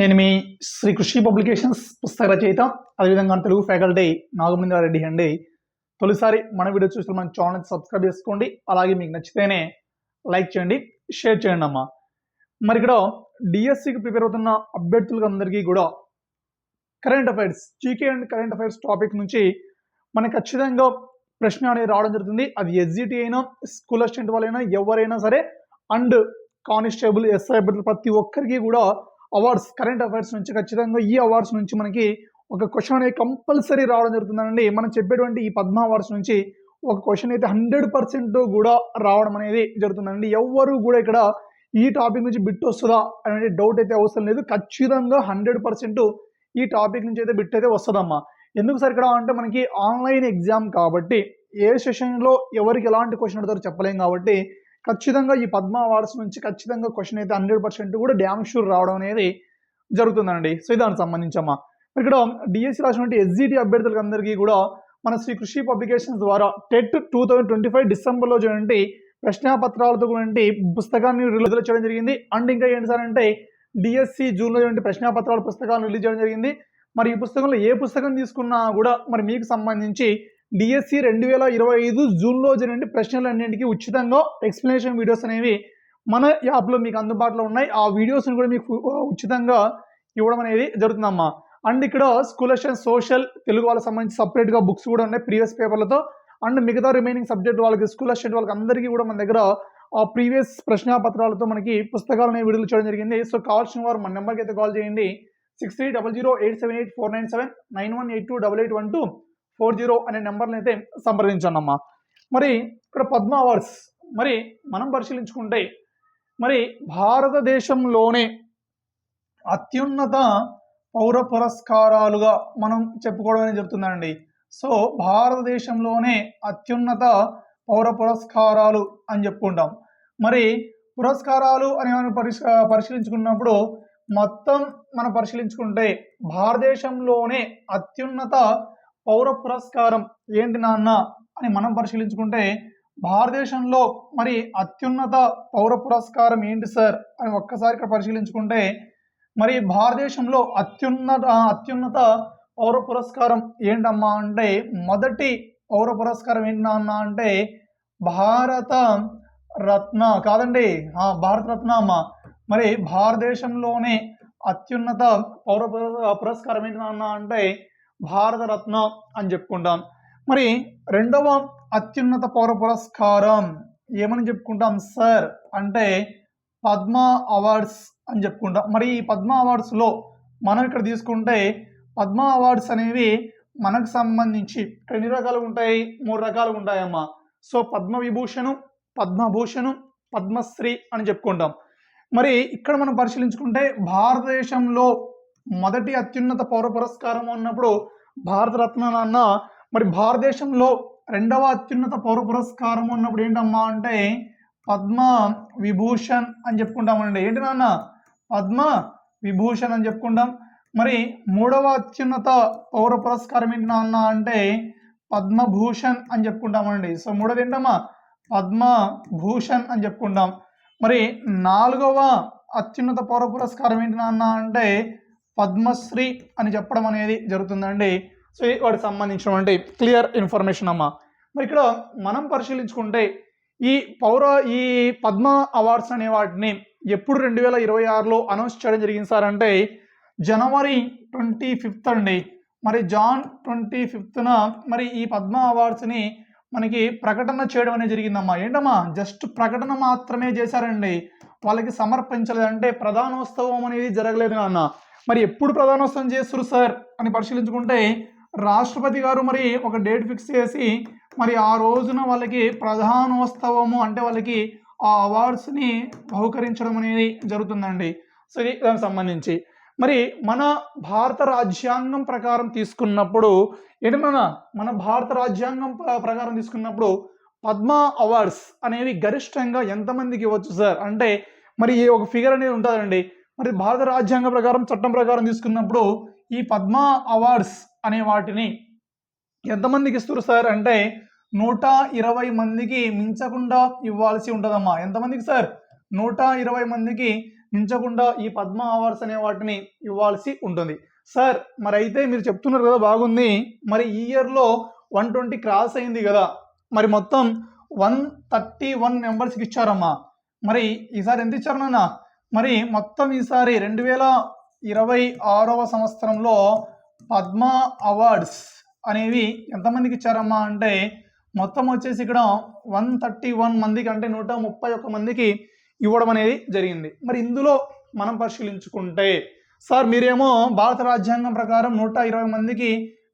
నేను మీ శ్రీ కృషి పబ్లికేషన్స్ పుస్తక రచయిత అదేవిధంగా తెలుగు ఫ్యాకల్టీ నాగమేంద్ర రెడ్డి అండి. తొలిసారి మన వీడియో చూసిన మన ఛానల్ సబ్స్క్రైబ్ చేసుకోండి. అలాగే మీకు నచ్చితేనే లైక్ చేయండి షేర్ చేయండి అమ్మా. మరి ఇక్కడ డిఎస్సికి ప్రిపేర్ అవుతున్న అభ్యర్థులకు అందరికీ కూడా current affairs GK and current affairs topic నుంచి మనకు ఖచ్చితంగా ప్రశ్న అనేది రావడం జరుగుతుంది. అది ఎస్జిటి అయినా స్కూల్ అసిస్టెంట్ వాళ్ళైనా ఎవరైనా సరే అండ్ కానిస్టేబుల్ ఎస్ఐ అభ్యర్థులు ప్రతి ఒక్కరికి కూడా అవార్డ్స్ కరెంట్ అఫైర్స్ నుంచి ఖచ్చితంగా ఈ అవార్డ్స్ నుంచి మనకి ఒక క్వశ్చన్ అనేది కంపల్సరీ రావడం జరుగుతుందండి. మనం చెప్పేటువంటి ఈ పద్మ అవార్డ్స్ నుంచి ఒక క్వశ్చన్ అయితే హండ్రెడ్ పర్సెంట్ కూడా రావడం అనేది జరుగుతుందండి. ఎవరు కూడా ఇక్కడ ఈ టాపిక్ నుంచి బిట్ వస్తుందా అనేది డౌట్ అయితే అవసరం లేదు. ఖచ్చితంగా హండ్రెడ్ పర్సెంట్ ఈ టాపిక్ నుంచి అయితే బిట్ అయితే వస్తుందమ్మా. ఎందుకు సార్ ఇక్కడ అంటే మనకి ఆన్లైన్ ఎగ్జామ్ కాబట్టి ఏ సెషన్లో ఎవరికి ఎలాంటి క్వశ్చన్ అడుగుతారో చెప్పలేం కాబట్టి ఖచ్చితంగా ఈ పద్మ అవార్డ్స్ నుంచి ఖచ్చితంగా క్వశ్చన్ అయితే హండ్రెడ్ పర్సెంట్ కూడా డ్యామ్ షూర్ రావడం అనేది జరుగుతుందండి. సో దానికి సంబంధించమ్మా. ఇక్కడ డిఎస్సి రాసినటువంటి ఎస్జిటి అభ్యర్థులకు అందరికీ కూడా మన శ్రీ కృషి పబ్లికేషన్స్ ద్వారా TET two thousand twenty five డిసెంబర్లో చూడండి ప్రశ్నాపత్రాలతో కూడి పుస్తకాన్ని రిలీజ్ చేయడం జరిగింది. అండ్ ఇంకా ఏంటి సార్ అంటే డిఎస్సి జూన్లో చూడండి ప్రశ్నాపత్రాల పుస్తకాలను రిలీజ్ చేయడం జరిగింది. మరి ఈ పుస్తకంలో ఏ పుస్తకం తీసుకున్నా కూడా మరి మీకు సంబంధించి డిఎస్సి రెండు వేల ఇరవై ఐదు జూన్లో జరిగిన ప్రశ్నలు అన్నింటికీ ఉచితంగా ఎక్స్ప్లెనేషన్ వీడియోస్ అనేవి మన యాప్లో మీకు అందుబాటులో ఉన్నాయి. ఆ వీడియోస్ని కూడా మీకు ఉచితంగా ఇవ్వడం అనేది జరుగుతుందమ్మా. అండ్ ఇక్కడ స్కూల్ అసిస్టెంట్ సోషల్ తెలుగు వాళ్ళకి సంబంధించి సపరేట్గా బుక్స్ కూడా ఉన్నాయి ప్రీవియస్ పేపర్లతో అండ్ మిగతా రిమైనింగ్ సబ్జెక్ట్ వాళ్ళకి స్కూల్ అసిస్టెంట్ వాళ్ళకి అందరికీ కూడా మన దగ్గర ఆ ప్రీవియస్ ప్రశ్నాపత్రాలతో మనకి పుస్తకాలు అనేవి విడుదల చేయడం జరిగింది. సో కావాల్సిన వారు మన నెంబర్కి అయితే కాల్ చేయండి. Six three double zero eight seven eight four nine seven nine one eight two double eight one two four zero అనే నెంబర్ని అయితే సంప్రదించండి మరి ఇక్కడ పద్మ అవార్డ్స్ మరి మనం పరిశీలించుకుంటే మరి భారతదేశంలోనే అత్యున్నత పౌర పురస్కారాలుగా మనం చెప్పుకోవడం అనేది జరుగుతుందండి. సో భారతదేశంలోనే అత్యున్నత పౌర పురస్కారాలు అని చెప్పుకుంటాం. మరి పురస్కారాలు అని మనం పరిశ పరిశీలించుకున్నప్పుడు మొత్తం మనం పరిశీలించుకుంటే భారతదేశంలోనే అత్యున్నత పౌర పురస్కారం ఏంటి నాన్న అని మనం పరిశీలించుకుంటే భారతదేశంలో మరి అత్యున్నత పౌర పురస్కారం ఏంటి సార్ అని ఒక్కసారి ఇక్కడ పరిశీలించుకుంటే మరి భారతదేశంలో అత్యున్నత అత్యున్నత పౌర పురస్కారం ఏంటమ్మా అంటే మొదటి పౌర పురస్కారం ఏంటి నాన్న అంటే భారత రత్న కాదండి భారత రత్న అమ్మ. మరి భారతదేశంలోనే అత్యున్నత పౌర పురస్కారం ఏంటి నాన్న అంటే భారతరత్న అని చెప్పుకుంటాం. మరి రెండవ అత్యున్నత పౌర పురస్కారం ఏమని చెప్పుకుంటాం సార్? అంటే పద్మ అవార్డ్స్ అని చెప్పుకుంటాం. మరి ఈ పద్మ అవార్డ్స్లో మనం ఇక్కడ తీసుకుంటే పద్మ అవార్డ్స్ అనేవి మనకు సంబంధించి ఎన్ని రకాలు ఉంటాయి? మూడు రకాలు ఉంటాయమ్మా. సో పద్మ విభూషణు పద్మభూషణు పద్మశ్రీ అని చెప్పుకుంటాం. మరి ఇక్కడ మనం పరిశీలించుకుంటే భారతదేశంలో మొదటి అత్యున్నత పౌర పురస్కారం ఉన్నప్పుడు భారతరత్న అన్న మరి భారతదేశంలో రెండవ అత్యున్నత పౌర పురస్కారం ఉన్నప్పుడు ఏంటమ్మా అంటే పద్మ విభూషణ్ అని చెప్పుకుంటామండి. ఏంటి నాన్న? పద్మ విభూషణ్ అని చెప్పుకుంటాం. మరి మూడవ అత్యున్నత పౌర పురస్కారం ఏంటి నాన్న అంటే పద్మభూషణ్ అని చెప్పుకుంటామండి. సో మూడోది ఏంటమ్మా? పద్మభూషణ్ అని చెప్పుకుంటాం. మరి నాలుగవ అత్యున్నత పౌర పురస్కారం ఏంటి నాన్న అంటే పద్మశ్రీ అని చెప్పడం అనేది జరుగుతుందండి. సో వాటికి సంబంధించినటువంటి క్లియర్ ఇన్ఫర్మేషన్ అమ్మ. మరి ఇక్కడ మనం పరిశీలించుకుంటే ఈ పౌర ఈ పద్మ అవార్డ్స్ అనే వాటిని ఎప్పుడు రెండు వేల ఇరవై ఆరులో అనౌన్స్ చేయడం జరిగింది సార్ అంటే జనవరి ట్వంటీ ఫిఫ్త్ అండి. మరి జాన్ ట్వంటీ ఫిఫ్త్న మరి ఈ పద్మ అవార్డ్స్ని మనకి ప్రకటన చేయడం అనేది జరిగిందమ్మా. ఏంటమ్మా? జస్ట్ ప్రకటన మాత్రమే చేశారండి. వాళ్ళకి సమర్పించలేదంటే ప్రధానోత్సవం అనేది జరగలేదు అన్న మరి ఎప్పుడు ప్రధానోత్సవం చేస్తారు సార్? అని పరిశీలించుకుంటే రాష్ట్రపతి గారు మరి ఒక డేట్ ఫిక్స్ చేసి మరి ఆ రోజున వాళ్ళకి ప్రధానోత్సవము అంటే వాళ్ళకి ఆ అవార్డ్స్ని బహుకరించడం అనేది జరుగుతుందండి. సో ఇది దానికి సంబంధించి. మరి మన భారత రాజ్యాంగం ప్రకారం తీసుకున్నప్పుడు ఏంటన్నా మన మన భారత రాజ్యాంగం ప్రకారం తీసుకున్నప్పుడు పద్మ అవార్డ్స్ అనేవి గరిష్టంగా ఎంతమందికి ఇవ్వచ్చు సార్? అంటే మరి ఒక ఫిగర్ అనేది ఉంటుందండి. మరి భారత రాజ్యాంగ ప్రకారం చట్టం ప్రకారం తీసుకున్నప్పుడు ఈ పద్మ అవార్డ్స్ అనే వాటిని ఎంతమందికి ఇస్తారు సార్? అంటే నూట ఇరవై మందికి మించకుండా ఇవ్వాల్సి ఉంటుందమ్మా. ఎంతమందికి సార్? నూట ఇరవై మందికి మించకుండా ఈ పద్మ అవార్డ్స్ అనే వాటిని ఇవ్వాల్సి ఉంటుంది. సార్ మరి అయితే మీరు చెప్తున్నారు కదా బాగుంది. మరి ఈ ఇయర్లో వన్ ట్వంటీ క్రాస్ అయింది కదా. మరి మొత్తం వన్ థర్టీ వన్ మెంబర్స్కి ఇచ్చారమ్మా. మరి ఈసారి ఎంత ఇచ్చారు నాన్న? మరి మొత్తం ఈసారి రెండు వేల ఇరవై ఆరవ సంవత్సరంలో పద్మ అవార్డ్స్ అనేవి ఎంతమందికి ఇచ్చారమ్మా అంటే మొత్తం వచ్చేసి ఇక్కడ వన్ థర్టీ వన్ మందికి అంటే నూట ముప్పై ఒక్క మందికి ఇవ్వడం అనేది జరిగింది. మరి ఇందులో మనం పరిశీలించుకుంటే సార్ మీరేమో భారత రాజ్యాంగం ప్రకారం నూట ఇరవై మందికి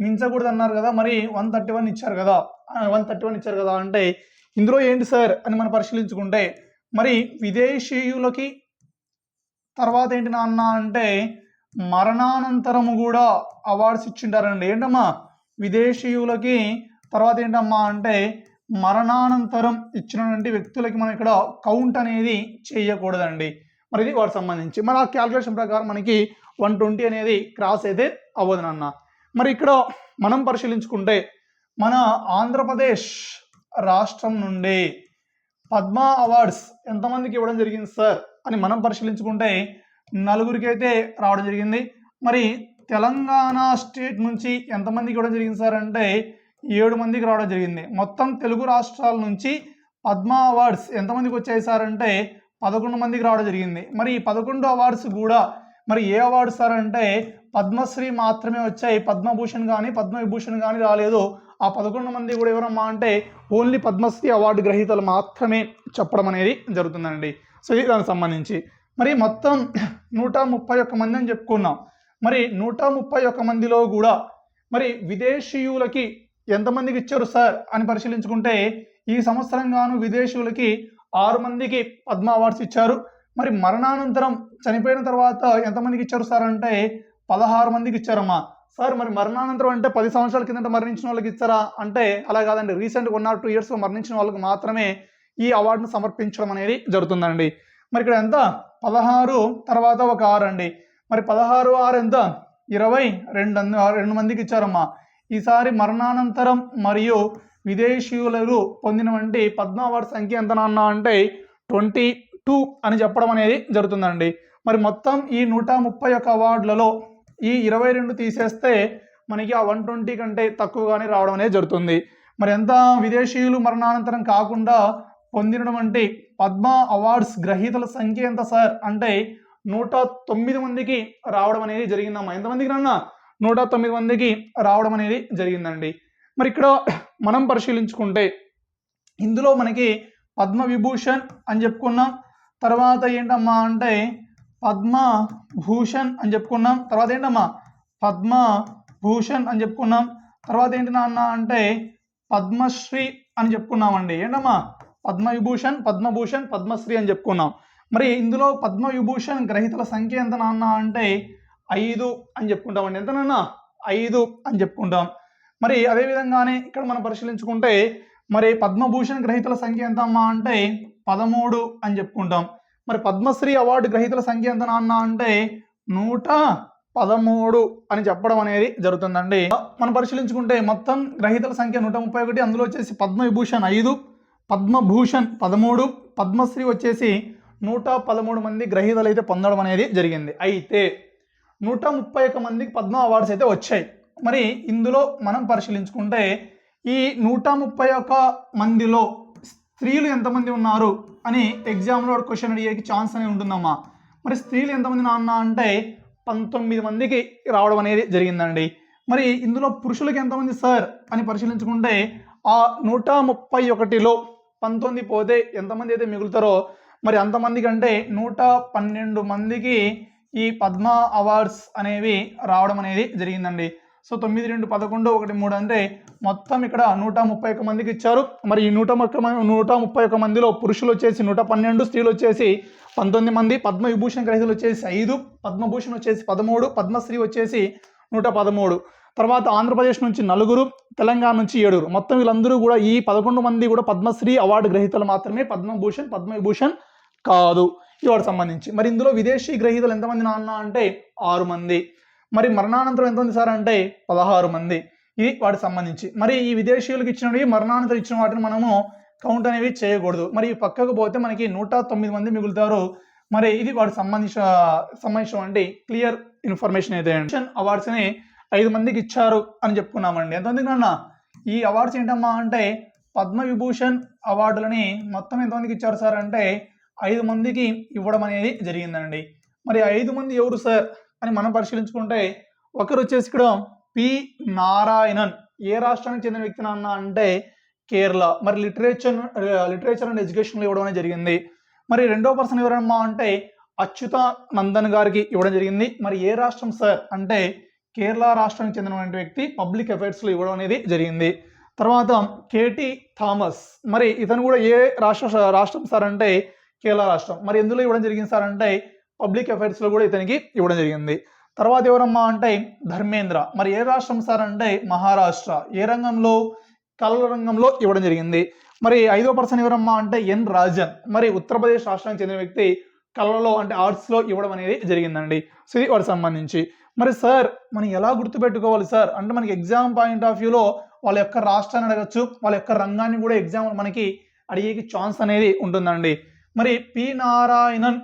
మించకూడదు అన్నారు కదా మరి వన్ థర్టీ వన్ ఇచ్చారు కదా వన్ థర్టీ వన్ ఇచ్చారు కదా అంటే ఇందులో ఏంటి సార్ అని మనం పరిశీలించుకుంటే మరి విదేశీయులకి తర్వాత ఏంటి నాన్న అంటే మరణానంతరము కూడా అవార్డ్స్ ఇచ్చింటారండి. ఏంటమ్మా? విదేశీయులకి తర్వాత ఏంటమ్మా అంటే మరణానంతరం ఇచ్చినటువంటి వ్యక్తులకి మనం ఇక్కడ కౌంట్ అనేది చేయకూడదండి. మరి ఇది వాటికి సంబంధించి. మరి ఆ క్యాల్కులేషన్ ప్రకారం మనకి వన్ ట్వంటీ అనేది క్రాస్ అయితే అవ్వదు నాన్న. మరి ఇక్కడ మనం పరిశీలించుకుంటే మన ఆంధ్రప్రదేశ్ రాష్ట్రం నుండి పద్మ అవార్డ్స్ ఎంతమందికి ఇవ్వడం జరిగింది సార్? అని మనం పరిశీలించుకుంటే నలుగురికి అయితే రావడం జరిగింది. మరి తెలంగాణ స్టేట్ నుంచి ఎంతమందికి ఇవ్వడం జరిగింది సార్ అంటే ఏడు మందికి రావడం జరిగింది. మొత్తం తెలుగు రాష్ట్రాల నుంచి పద్మ అవార్డ్స్ ఎంతమందికి వచ్చాయి సార్ అంటే పదకొండు మందికి రావడం జరిగింది. మరి ఈ పదకొండు అవార్డ్స్ కూడా మరి ఏ అవార్డు సార్ అంటే పద్మశ్రీ మాత్రమే వచ్చాయి. పద్మభూషణ్ కానీ పద్మవిభూషణ్ కానీ రాలేదు. ఆ పదకొండు మంది కూడా ఎవరమ్మా అంటే ఓన్లీ పద్మశ్రీ అవార్డు గ్రహీతలు మాత్రమే చెప్పడం అనేది జరుగుతుందండి. సో ఇది దానికి సంబంధించి. మరి మొత్తం నూట ముప్పై ఒక్క మంది అని చెప్పుకున్నాం. మరి నూట ముప్పై ఒక్క మందిలో కూడా మరి విదేశీయులకి ఎంతమందికి ఇచ్చారు సార్ అని పరిశీలించుకుంటే ఈ సంవత్సరం గాను విదేశీయులకి ఆరు మందికి పద్మ అవార్డ్స్ ఇచ్చారు. మరి మరణానంతరం చనిపోయిన తర్వాత ఎంతమందికి ఇచ్చారు సార్ అంటే పదహారు మందికి ఇచ్చారమ్మా. సార్ మరి మరణానంతరం అంటే పది సంవత్సరాల కిందట మరణించిన వాళ్ళకి ఇచ్చారా? అంటే అలా కాదండి. రీసెంట్ వన్ ఆర్ టూ ఇయర్స్లో మరణించిన వాళ్ళకి మాత్రమే ఈ అవార్డును సమర్పించడం అనేది జరుగుతుందండి. మరి ఇక్కడ ఎంత? పదహారు తర్వాత ఒక ఆరు అండి. మరి పదహారు ఆరు ఎంత? ఇరవై రెండు రెండు మందికి ఇచ్చారమ్మా. ఈసారి మరణానంతరం మరియు విదేశీయులకు పొందినటువంటి పద్మ అవార్డు సంఖ్య ఎంత నాన్న అంటే ట్వంటీ టూ అని చెప్పడం అనేది జరుగుతుందండి. మరి మొత్తం ఈ నూట ముప్పై ఒక్క అవార్డులలో ఈ ఇరవై రెండు తీసేస్తే మనకి ఆ వన్ ట్వంటీ కంటే తక్కువగానే రావడం అనేది జరుగుతుంది. మరి ఎంత? విదేశీయులు మరణానంతరం కాకుండా పొందినటువంటి పద్మ అవార్డ్స్ గ్రహీతల సంఖ్య ఎంత సార్? అంటే నూట తొమ్మిది మందికి రావడం అనేది జరిగిందమ్మా. ఎంతమందికి రన్నా నూట తొమ్మిది మందికి రావడం అనేది జరిగిందండి. మరి ఇక్కడ మనం పరిశీలించుకుంటే ఇందులో మనకి పద్మ విభూషణ్ అని చెప్పుకున్నాం. తర్వాత ఏంటమ్మా అంటే పద్మ భూషణ్ అని చెప్పుకున్నాం. తర్వాత ఏంటమ్మా? పద్మ భూషణ్ అని చెప్పుకున్నాం. తర్వాత ఏంటి నాన్న అంటే పద్మశ్రీ అని చెప్పుకున్నామండి. ఏంటమ్మా? పద్మ విభూషణ్ పద్మభూషణ్ పద్మశ్రీ అని చెప్పుకున్నాం. మరి ఇందులో పద్మ విభూషణ్ గ్రహీతల సంఖ్య ఎంత నాన్న అంటే ఐదు అని చెప్పుకుంటామండి. ఎంత నాన్న? ఐదు అని చెప్పుకుంటాం. మరి అదే విధంగానే ఇక్కడ మనం పరిశీలించుకుంటే మరి పద్మభూషణ్ గ్రహీతల సంఖ్య ఎంత అమ్మా అంటే పదమూడు అని చెప్పుకుంటాం. మరి పద్మశ్రీ అవార్డు గ్రహీతల సంఖ్య ఎంత నాన్న అంటే నూట పదమూడు అని చెప్పడం అనేది జరుగుతుందండి. మనం పరిశీలించుకుంటే మొత్తం గ్రహీతల సంఖ్య నూట ముప్పై ఒకటి అందులో వచ్చేసి పద్మవిభూషణ్ ఐదు పద్మభూషణ్ పదమూడు పద్మశ్రీ వచ్చేసి నూట పదమూడు మంది గ్రహీతలు అయితే పొందడం అనేది జరిగింది. అయితే నూట ముప్పై ఒక మందికి పద్మ అవార్డ్స్ అయితే వచ్చాయి. మరి ఇందులో మనం పరిశీలించుకుంటే ఈ నూట ముప్పై ఒక మందిలో స్త్రీలు ఎంతమంది ఉన్నారు అని ఎగ్జామ్లో క్వశ్చన్ అడిగేకి ఛాన్స్ అనేది ఉంటుందమ్మా. మరి స్త్రీలు ఎంతమంది నాన్న అంటే పంతొమ్మిది మందికి రావడం అనేది జరిగిందండి. మరి ఇందులో పురుషులకి ఎంతమంది సార్ అని పరిశీలించుకుంటే ఆ నూట ముప్పై ఒకటిలో పంతొమ్మిది పోతే ఎంతమంది అయితే మిగులుతారో మరి అంతమంది కంటే నూట పన్నెండు మందికి ఈ పద్మ అవార్డ్స్ అనేవి రావడం అనేది జరిగిందండి. సో తొమ్మిది రెండు పదకొండు ఒకటి మూడు అంటే మొత్తం ఇక్కడ నూట ముప్పై ఒక్క మందికి ఇచ్చారు. మరి ఈ నూట ముప్పై నూట ముప్పై ఒక్క మందిలో పురుషులు వచ్చేసి నూట పన్నెండు స్త్రీలు వచ్చేసి పంతొమ్మిది మంది పద్మ విభూషణ్ గ్రహీతలు వచ్చేసి ఐదు పద్మభూషణ్ వచ్చేసి పదమూడు పద్మశ్రీ వచ్చేసి నూట పదమూడు. తర్వాత ఆంధ్రప్రదేశ్ నుంచి నలుగురు తెలంగాణ నుంచి ఏడుగురు. మొత్తం వీళ్ళందరూ కూడా ఈ పదకొండు మంది కూడా పద్మశ్రీ అవార్డు గ్రహీతలు మాత్రమే పద్మభూషణ్ పద్మవిభూషణ్ కాదు. ఈ వాటికి సంబంధించి. మరి ఇందులో విదేశీ గ్రహీతలు ఎంతమంది నాన్న అంటే ఆరు మంది. మరి మరణానంతరం ఎంతమంది సార్ అంటే పదహారు మంది. ఇది వాటికి సంబంధించి. మరి ఈ విదేశీయులకు ఇచ్చినవి మరణానంతరం ఇచ్చిన వాటిని మనము కౌంట్ అనేవి చేయకూడదు. మరి ఈ పక్కకు పోతే మనకి నూట తొమ్మిది మంది మిగులుతారు. మరి ఇది వాటికి సంబంధించిన సంబంధించినటువంటి క్లియర్ ఇన్ఫర్మేషన్ అయితే అవార్డ్స్ని ఐదు మందికి ఇచ్చారు అని చెప్పుకున్నామండి. ఎంతమందికి అన్న ఈ అవార్డ్స్ ఏంటమ్మా అంటే పద్మ విభూషణ్ అవార్డులని మొత్తం ఎంతమందికి ఇచ్చారు సార్ అంటే ఐదు మందికి ఇవ్వడం అనేది జరిగిందండి. మరి ఐదు మంది ఎవరు సార్ అని మనం పరిశీలించుకుంటే ఒకరు వచ్చేసి ఇక్కడ పి నారాయణన్. ఏ రాష్ట్రానికి చెందిన వ్యక్తి నాన్న అంటే కేరళ. మరి లిటరేచర్ లిటరేచర్ అండ్ ఎడ్యుకేషన్లో ఇవ్వడం అనేది జరిగింది. మరి రెండో పర్సన్ ఎవరమ్మా అంటే అచ్యుత నందన్ గారికి ఇవ్వడం జరిగింది. మరి ఏ రాష్ట్రం సార్ అంటే కేరళ రాష్ట్రానికి చెందినటువంటి వ్యక్తి పబ్లిక్ అఫైర్స్లో ఇవ్వడం అనేది జరిగింది. తర్వాత కేటీ థామస్. మరి ఇతను కూడా ఏ రాష్ట్ర రాష్ట్రం సార్ అంటే? కేరళ రాష్ట్రం. మరి ఎందులో ఇవ్వడం జరిగింది సార్ అంటే? పబ్లిక్ అఫైర్స్లో కూడా ఇతనికి ఇవ్వడం జరిగింది. తర్వాత ఎవరమ్మా అంటే? ధర్మేంద్ర. మరి ఏ రాష్ట్రం సార్ అంటే? మహారాష్ట్ర. ఏ రంగంలో? కళల రంగంలో ఇవ్వడం జరిగింది. మరి ఐదో పర్సన్ ఎవరమ్మా అంటే? ఎన్ రాజన్. మరి ఉత్తరప్రదేశ్ రాష్ట్రానికి చెందిన వ్యక్తి కళలో అంటే ఆర్ట్స్లో ఇవ్వడం అనేది జరిగిందండి. సో ఇది వాటికి సంబంధించి. మరి సార్ మనం ఎలా గుర్తుపెట్టుకోవాలి సార్? అంటే మనకి ఎగ్జామ్ పాయింట్ ఆఫ్ వ్యూలో వాళ్ళ యొక్క రాష్ట్రాన్ని అడగచ్చు వాళ్ళ యొక్క రంగాన్ని కూడా ఎగ్జామ్ మనకి అడిగేకి ఛాన్స్ అనేది ఉంటుందండి. మరి పి నారాయణన్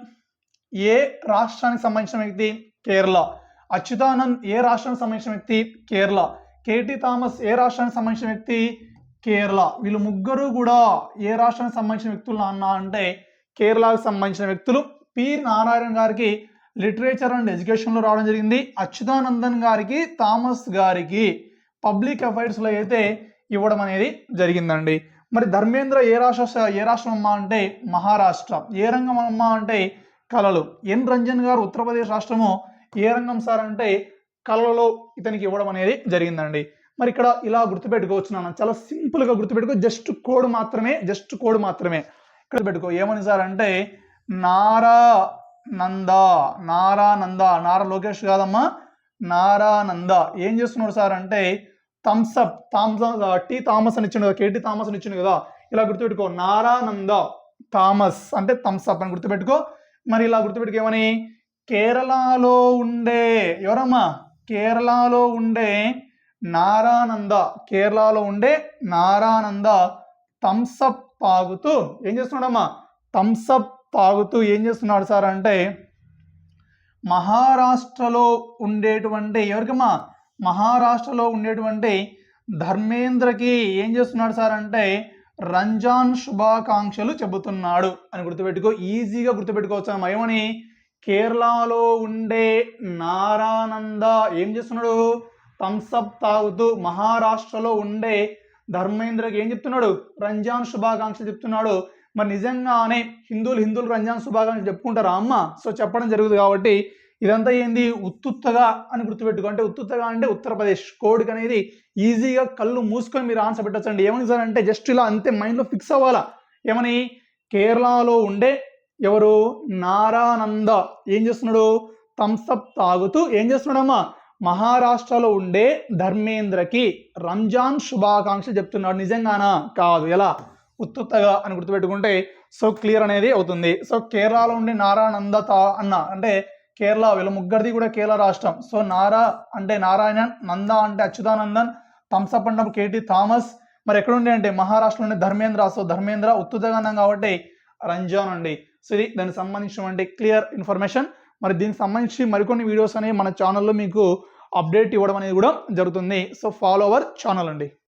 ఏ రాష్ట్రానికి సంబంధించిన వ్యక్తి? కేరళ. అచ్యుతానంద్ ఏ రాష్ట్రానికి సంబంధించిన వ్యక్తి? కేరళ. కేటీ థామస్ ఏ రాష్ట్రానికి సంబంధించిన వ్యక్తి? కేరళ. వీళ్ళు ముగ్గురు కూడా ఏ రాష్ట్రానికి సంబంధించిన వ్యక్తులు అన్నా అంటే కేరళకు సంబంధించిన వ్యక్తులు. పి నారాయణ గారికి లిటరేచర్ అండ్ ఎడ్యుకేషన్లో రావడం జరిగింది. అచ్యుతానందన్ గారికి థామస్ గారికి పబ్లిక్ అఫైర్స్లో అయితే ఇవ్వడం అనేది జరిగిందండి. మరి ధర్మేంద్ర ఏ రాష్ట్ర ఏ రాష్ట్రం అమ్మా అంటే మహారాష్ట్ర. ఏ రంగం అమ్మా అంటే కళలు ఎన్ రంజన్ గారు ఉత్తరప్రదేశ్ రాష్ట్రము ఏ రంగం సార్ అంటే కళలలో ఇతనికి ఇవ్వడం అనేది జరిగిందండి. మరి ఇక్కడ ఇలా గుర్తుపెట్టుకోవచ్చు నాన్న. చాలా సింపుల్గా గుర్తుపెట్టుకో. జస్ట్ కోడ్ మాత్రమే జస్ట్ కోడ్ మాత్రమే. ఇక్కడ పెట్టుకో. ఏమని సార్ అంటే నారా నంద నారానంద. నారా లోకేష్ కాదమ్మా నారానంద. ఏం చేస్తున్నాడు సార్ అంటే థమ్సప్ థామ్స్ టీ థామస్ అని ఇచ్చిండు కదా కేటీ థామస్ అని ఇచ్చిండు కదా ఇలా గుర్తుపెట్టుకో. నారానంద థామస్ అంటే థమ్సప్ అని గుర్తుపెట్టుకో. మరి ఇలా గుర్తుపెట్టుకోమని కేరళలో ఉండే ఎవరమ్మా? కేరళలో ఉండే నారానంద. కేరళలో ఉండే నారానంద. థమ్సప్ తాగుతూ ఏం చేస్తున్నాడమ్మా? థమ్సప్ తాగుతూ ఏం చేస్తున్నాడు సార్ అంటే మహారాష్ట్రలో ఉండేటువంటి ఎవరికమ్మా? మహారాష్ట్రలో ఉండేటువంటి ధర్మేంద్రకి ఏం చేస్తున్నాడు సార్ అంటే రంజాన్ శుభాకాంక్షలు చెబుతున్నాడు అని గుర్తుపెట్టుకో. ఈజీగా గుర్తుపెట్టుకోవచ్చు ఏమని కేరళలో ఉండే నారానంద ఏం చేస్తున్నాడు? థమ్సప్ తాగుతూ మహారాష్ట్రలో ఉండే ధర్మేంద్రకి ఏం చెప్తున్నాడు? రంజాన్ శుభాకాంక్షలు చెప్తున్నాడు. మరి నిజంగానే హిందువులు హిందువులు రంజాన్ శుభాకాంక్షలు చెప్పుకుంటారా? అమ్మ సో చెప్పడం జరుగుతుంది కాబట్టి ఇదంతా ఏంది? ఉత్తుత్తగా అని గుర్తుపెట్టుకో. అంటే ఉత్తుత్తగా అంటే ఉత్తరప్రదేశ్. కోడ్ అనేది ఈజీగా కళ్ళు మూసుకొని మీరు ఆన్సర్ పెట్టచ్చండి. ఏమని సార్ అంటే జస్ట్ ఇలా అంతే మైండ్లో ఫిక్స్ అవ్వాలా? ఏమని? కేరళలో ఉండే ఎవరు? నారానంద. ఏం చేస్తున్నాడు? థమ్స్అప్ తాగుతూ ఏం చేస్తున్నాడమ్మా? మహారాష్ట్రలో ఉండే ధర్మేంద్రకి రంజాన్ శుభాకాంక్షలు చెప్తున్నాడు. నిజంగానా? కాదు. ఎలా? ఉత్తుత్తగా అని గుర్తుపెట్టుకుంటే సో క్లియర్ అనేది అవుతుంది. సో కేరళలో ఉండే నారానంద తా అన్న అంటే కేరళ వీళ్ళ ముగ్గురిది కూడా కేరళ రాష్ట్రం. సో నారా అంటే నారాయణన్ నంద అంటే Achuthanandan తంసపండం K T K T Thomas. మరి ఎక్కడుండే అంటే మహారాష్ట్రలో ఉండే ధర్మేంద్ర. సో ధర్మేంద్ర ఉత్తుతగా అన్నాం కాబట్టి రంజాన్ అండి. సో ఇది దానికి సంబంధించినటువంటి క్లియర్ ఇన్ఫర్మేషన్. మరి దీనికి సంబంధించి మరికొన్ని వీడియోస్ అనేవి మన ఛానల్లో మీకు అప్డేట్ ఇవ్వడం అనేది కూడా జరుగుతుంది. సో ఫాలో అవర్ ఛానల్ అండి.